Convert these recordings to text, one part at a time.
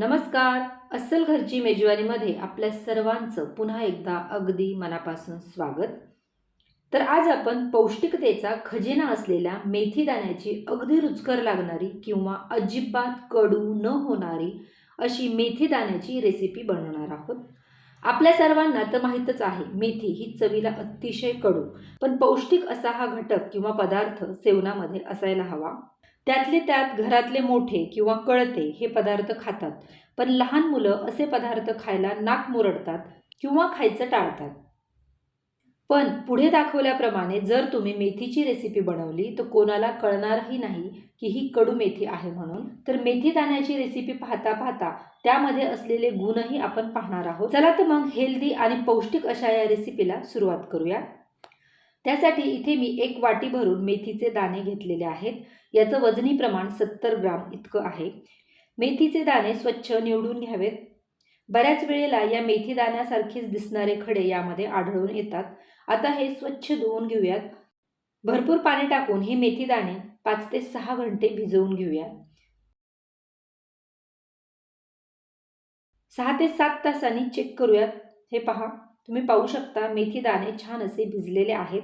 नमस्कार. अस्सल घरची मेजवानीमध्ये आपल्या सर्वांचं पुन्हा एकदा अगदी मनापासून स्वागत. तर आज आपण पौष्टिकतेचा खजिना असलेल्या मेथी दाण्याची अगदी रुचकर लागणारी किंवा अजिबात कडू न होणारी अशी मेथी दाण्याची रेसिपी बनवणार आहोत. आपल्या सर्वांना तर माहीतच आहे मेथी ही चवीला अतिशय कडू पण पौष्टिक असा हा घटक किंवा पदार्थ सेवनामध्ये असायला हवा. त्यातले त्यात घरातले मोठे किंवा कळते हे पदार्थ खातात. पण लहान मुलं असे पदार्थ खायला नाक मुरडतात किंवा खायचं टाळतात. पण पुढे दाखवल्याप्रमाणे जर तुम्ही मेथीची रेसिपी बनवली तर कोणाला कळणारही नाही की ही कडू मेथी आहे म्हणून. तर मेथी दाण्याची रेसिपी पाहता पाहता त्यामध्ये असलेले गुणही आपण पाहणार आहोत. चला तर मग हेल्दी आणि पौष्टिक अशा या रेसिपीला सुरुवात करूया. त्यासाठी इथे मी एक वाटी भरून मेथीचे दाणे घेतलेले आहेत. याचं वजनी प्रमाण सत्तर ग्राम इतकं आहे. मेथीचे दाणे स्वच्छ निवडून घ्यावेत. बऱ्याच वेळेला या मेथी दाण्यासारखेच दिसणारे खडे यामध्ये आढळून येतात. आता हे स्वच्छ धुवून घेऊयात. भरपूर पाणी टाकून हे मेथी दाणे पाच ते सहा घंटे भिजवून घेऊया सहा ते सात तासांनी चेक करूयात. हे पहा. तुम्ही पाहू शकता मेथी दाणे छान असे भिजलेले आहेत.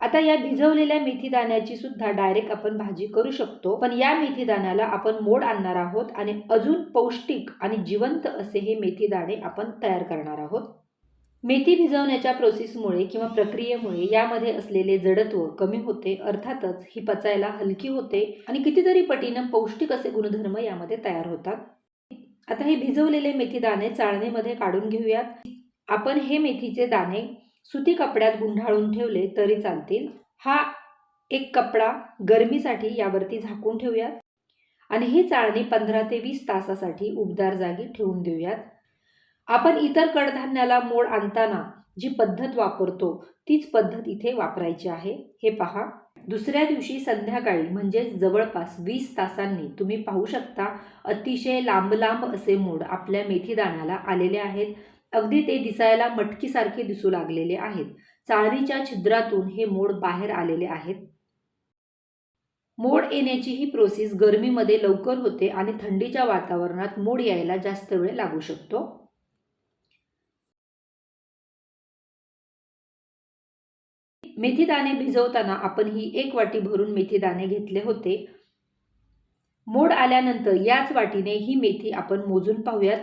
आता या भिजवलेल्या मेथी दाण्याची सुद्धा डायरेक्ट आपण भाजी करू शकतो. पण या मेथी दाण्याला आपण मोड आणणार आहोत आणि अजून पौष्टिक आणि जिवंत असे हे मेथी दाणे आपण तयार करणार आहोत. मेथी भिजवण्याच्या प्रोसेसमुळे किंवा प्रक्रियेमुळे यामध्ये असलेले जडत्व कमी होते अर्थातच ही पचायला हलकी होते आणि कितीतरी पटीनं पौष्टिक असे गुणधर्म यामध्ये तयार होतात. आता हे भिजवलेले मेथी दाणे चाळणीमध्ये काढून घेऊयात. आपण हे मेथीचे दाणे सुती कपड्यात गुंढाळून ठेवले तरी चालतील. हा एक कपडा गरमीसाठी यावरती झाकून ठेवूयात आणि ही चाळणी पंधरा ते वीस तासासाठी उबदार जागी ठेवून देऊयात. आपण इतर कडधान्याला मोड आणताना जी पद्धत वापरतो तीच पद्धत इथे वापरायची आहे. हे पहा. दुसऱ्या दिवशी संध्याकाळी म्हणजेच जवळपास वीस तासांनी तुम्ही पाहू शकता अतिशय लांब लांब असे मोड आपल्या मेथी दाण्याला आलेले आहेत. अगदी ते दिसायला मटकीसारखे दिसू लागलेले आहेत. चाळणीच्या छिद्रातून हे मोड बाहेर आलेले आहेत. मोड येण्याची ही प्रोसेस गरमीमध्ये लवकर होते आणि थंडीच्या वातावरणात मोड यायला जास्त वेळ लागू शकतो. मेथी दाणे भिजवताना आपण ही एक वाटी भरून मेथी दाणे घेतले होते. मोड आल्यानंतर याच वाटीने ही मेथी आपण मोजून पाहूयात.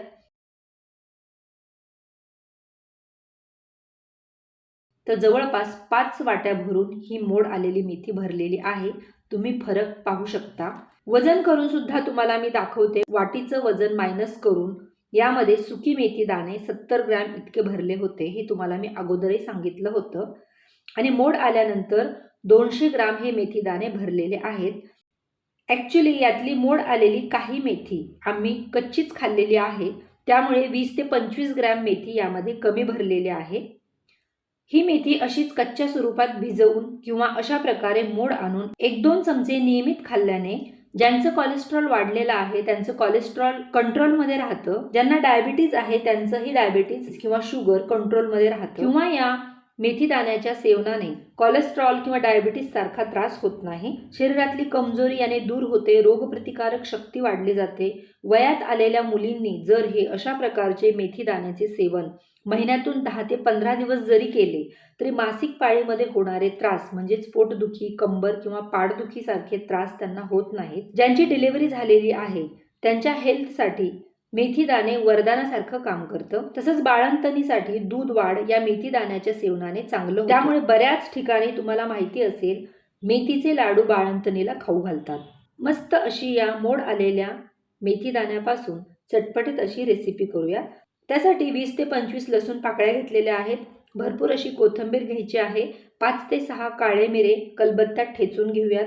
तर जवळपास पाच वाट्या भरून ही मोड आलेली मेथी भरलेली आहे. तुम्ही फरक पाहू शकता. वजन करून सुद्धा तुम्हाला मी दाखवते. वाटीचं वजन मायनस करून यामध्ये सुकी मेथी दाणे सत्तर ग्रॅम इतके भरले होते हे तुम्हाला मी अगोदरही सांगितलं होतं. आणि मोड आल्यानंतर दोनशे ग्राम हे मेथी दाणे भरलेले आहेत. ॲक्च्युली यातली मोड आलेली काही मेथी आम्ही कच्चीच खाल्लेली आहे. त्यामुळे वीस ते पंचवीस ग्रॅम मेथी यामध्ये कमी भरलेली आहे. ही मेथी अशीच कच्च्या स्वरूपात भिजवून किंवा अशा प्रकारे मोड आणून एक दोन चमचे नियमित खाल्ल्याने ज्यांचं कोलेस्ट्रॉल वाढलेलं आहे त्यांचं कोलेस्ट्रॉल कंट्रोलमध्ये राहतं. ज्यांना डायबिटीज आहे त्यांचंही डायबिटीज किंवा शुगर कंट्रोलमध्ये राहतं. किंवा या मेथी दाण्याच्या सेवनाने कोलेस्ट्रॉल किंवा डायबिटीससारखा त्रास होत नाही. शरीरातली कमजोरी याने दूर होते रोगप्रतिकारक शक्ती वाढली जाते. वयात आलेल्या मुलींनी जर हे अशा प्रकारचे मेथी दाण्याचे सेवन महिन्यातून दहा ते पंधरा दिवस जरी केले तरी मासिक पाळीमध्ये होणारे त्रास म्हणजेच पोटदुखी कंबर किंवा पाठदुखीसारखे त्रास त्यांना होत नाहीत. ज्यांची डिलिव्हरी झालेली आहे त्यांच्या हेल्थसाठी मेथीदाणे वरदानासारखं काम करतं. तसंच बाळंतणीसाठी दूध वाढ या मेथीदाण्याच्या सेवनाने चांगलं त्यामुळे बऱ्याच ठिकाणी तुम्हाला माहिती असेल मेथीचे लाडू बाळंतणीला खाऊ घालतात. मस्त अशी या मोड आलेल्या मेथीदाण्यापासून चटपटीत अशी रेसिपी करूया. त्यासाठी वीस ते पंचवीस लसूण पाकळ्या घेतलेल्या आहेत. भरपूर अशी कोथिंबीर घ्यायची आहे. पाच ते सहा काळे मिरे कलबत्त्यात ठेचून घेऊयात.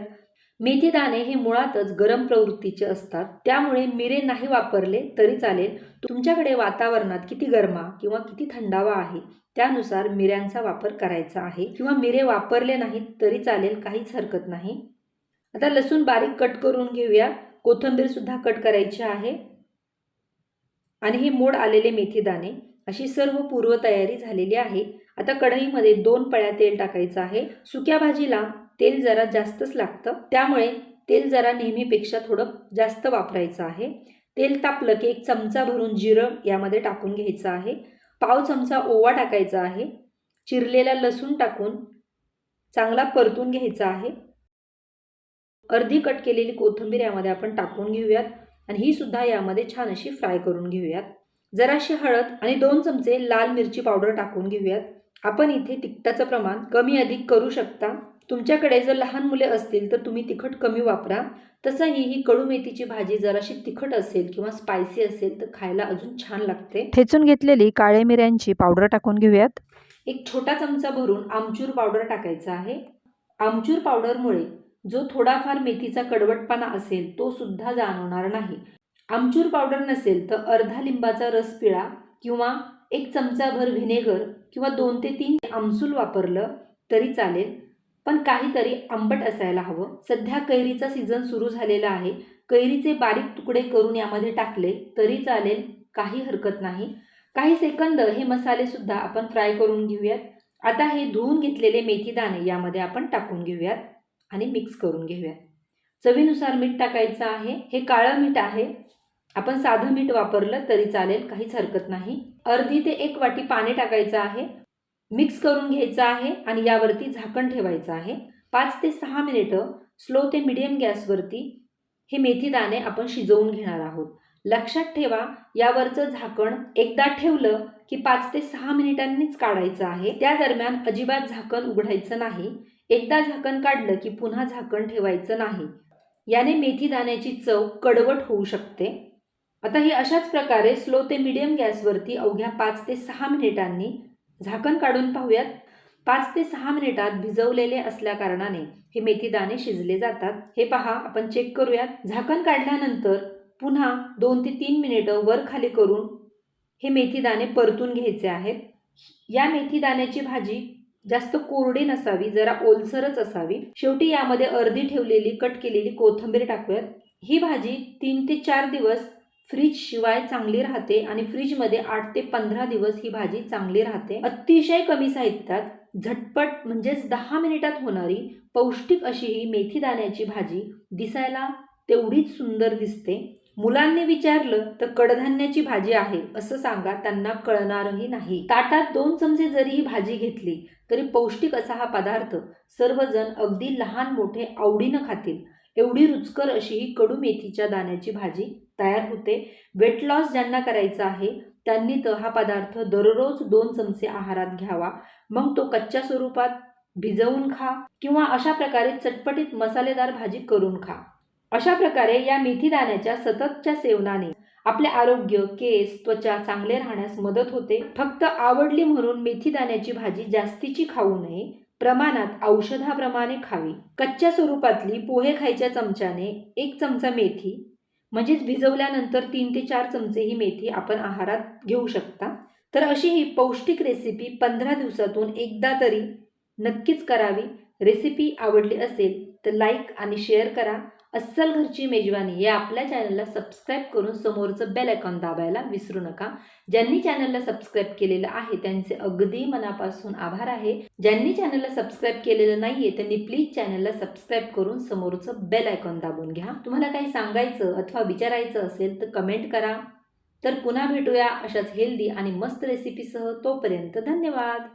मेथी दाणे हे मुळातच गरम प्रवृत्तीचे असतात. त्यामुळे मिरे नाही वापरले तरी चालेल. तुमच्याकडे वातावरणात किती गरमा किंवा किती थंडावा आहे त्यानुसार मिऱ्यांचा वापर करायचा आहे. किंवा मिरे वापरले नाहीत तरी चालेल काहीच हरकत नाही. आता लसूण बारीक कट करून घेऊया. कोथंबीर सुद्धा कट करायची आहे. आणि हे मोड आलेले मेथी दाणे अशी सर्व पूर्वतयारी झालेली आहे. आता कढईमध्ये दोन पळ्या तेल टाकायचं आहे. सुक्या भाजीला तेल जरा जास्तच लागतं. त्यामुळे तेल जरा नेहमीपेक्षा थोडं जास्त वापरायचं आहे. तेल तापलं की एक चमचा भरून जिरं यामध्ये टाकून घ्यायचं आहे. पाव चमचा ओवा टाकायचा आहे. चिरलेला लसूण टाकून चांगला परतून घ्यायचा आहे. अर्धी कट केलेली कोथिंबीर यामध्ये आपण टाकून घेऊयात आणि ही सुद्धा यामध्ये छान अशी फ्राय करून घेऊयात. जराशी हळद आणि दोन चमचे लाल मिरची पावडर टाकून घेऊयात. आपण इथे तिखटाचं प्रमाण कमी अधिक करू शकता. तुमच्याकडे जर लहान मुले असतील तर तुम्ही तिखट कमी वापरा. तसंही ही कडू मेथीची भाजी जराशी तिखट असेल किंवा स्पायसी असेल तर खायला अजून छान लागते. ठेचून घेतलेली काळ्या मिऱ्यांची पावडर टाकून घेऊयात. एक छोटा चमचा भरून आमचूर पावडर टाकायचा आहे. आमचूर पावडरमुळे जो थोडाफार मेथीचा कडवटपणा असेल तो सुद्धा जाणवणार नाही. आमचूर पावडर नसेल तर अर्धा लिंबाचा रस पिळा किंवा एक चमचाभर व्हिनेगर किंवा दोन ते तीन आमसूल वापरलं तरी चालेल. पण काहीतरी आंबट असायला हवं. सध्या कैरीचा सीझन सुरू झालेला आहे. कैरीचे बारीक तुकडे करून यामध्ये टाकले तरी चालेल काही हरकत नाही. काही सेकंद हे मसालेसुद्धा आपण फ्राय करून घेऊयात. आता हे धुवून घेतलेले मेथी दाणे यामध्ये आपण टाकून घेऊयात आणि मिक्स करून घेऊयात. चवीनुसार मीठ टाकायचं आहे. हे काळं मीठ आहे. आपण साधं मीठ वापरलं तरी चालेल काहीच हरकत नाही. अर्धी ते एक वाटी पाणी टाकायचं आहे. मिक्स करून घ्यायचं आहे आणि यावरती झाकण ठेवायचं आहे. पाच ते सहा मिनिटं स्लो ते मिडियम गॅसवरती हे मेथी दाणे आपण शिजवून घेणार आहोत. लक्षात ठेवा यावरचं झाकण एकदा ठेवलं की पाच ते सहा मिनिटांनीच काढायचं आहे. त्या दरम्यान अजिबात झाकण उघडायचं नाही. एकदा झाकण काढलं की पुन्हा झाकण ठेवायचं नाही. याने मेथी दाण्याची चव कडवट होऊ शकते. आता ही अशाच प्रकारे स्लो ते मिडियम गॅसवरती अवघ्या पाच ते सहा मिनिटांनी झाकण काढून पाहूयात. पाच ते सहा मिनिटात भिजवलेले असल्याकारणाने हे मेथीदाणे शिजले जातात. हे पहा आपण चेक करूयात. झाकण काढल्यानंतर पुन्हा दोन ते तीन मिनिटं वर खाली करून हे मेथीदाणे परतून घ्यायचे आहेत. या मेथीदाण्याची भाजी जास्त कोरडी नसावी जरा ओलसरच असावी. शेवटी यामध्ये अर्धी ठेवलेली कट केलेली कोथिंबीर टाकूयात. ही भाजी तीन ते चार दिवस फ्रीज शिवाय चांगली राहते आणि फ्रीजमध्ये आठ ते पंधरा दिवस ही भाजी चांगली राहते. अतिशय कमी साहित्यात झटपट म्हणजेच दहा मिनिटात होणारी पौष्टिक अशी ही मेथी दाण्याची भाजी दिसायला तेवढीच सुंदर दिसते. मुलांनी विचारलं तर कडधान्याची भाजी आहे असं सांगा त्यांना कळणारही नाही. ताटात दोन चमचे जरी ही भाजी घेतली तरी पौष्टिक असा हा पदार्थ सर्वजण अगदी लहान मोठे आवडीनं खातील. एवढी रुचकर अशी ही कडू मेथीच्या दाण्याची भाजी तयार होते. वेट लॉस ज्यांना करायचा आहे त्यांनी तर हा पदार्थ दररोज दोन चमचे आहारात घ्यावा. मग तो कच्च्या स्वरूपात भिजवून खा किंवा अशा प्रकारे चटपटीत मसालेदार भाजी करून खा. अशा प्रकारे या मेथी दाण्याच्या सततच्या सेवनाने आपले आरोग्य केस त्वचा चांगले राहण्यास मदत होते. फक्त आवडली म्हणून मेथी दाण्याची भाजी जास्तीची खाऊ नये. प्रमाणात औषधाप्रमाणे खावी. कच्च्या स्वरूपातली पोहे खायच्या चमच्याने एक चमचा मेथी म्हणजेच भिजवल्यानंतर तीन ते चार चमचे ही मेथी आपण आहारात घेऊ शकता. तर अशी ही पौष्टिक रेसिपी पंधरा दिवसातून एकदा तरी नक्कीच करावी. रेसिपी आवडली असेल तर लाईक आणि शेअर करा. अस्सल घरची मेजवानी या आपल्या चॅनलला सबस्क्राईब करून समोरचं बेल आयकॉन दाबायला विसरू नका. ज्यांनी चॅनलला सबस्क्राईब केलेलं आहे त्यांचे अगदी मनापासून आभार आहे. ज्यांनी चॅनलला सबस्क्राईब केलेलं नाहीये त्यांनी प्लीज चॅनलला सबस्क्राईब करून समोरचं बेल आयकॉन दाबून घ्या. तुम्हाला काही सांगायचं अथवा विचारायचं असेल तर कमेंट करा. तर पुन्हा भेटूया अशाच हेल्दी आणि मस्त रेसिपीसह तोपर्यंत धन्यवाद!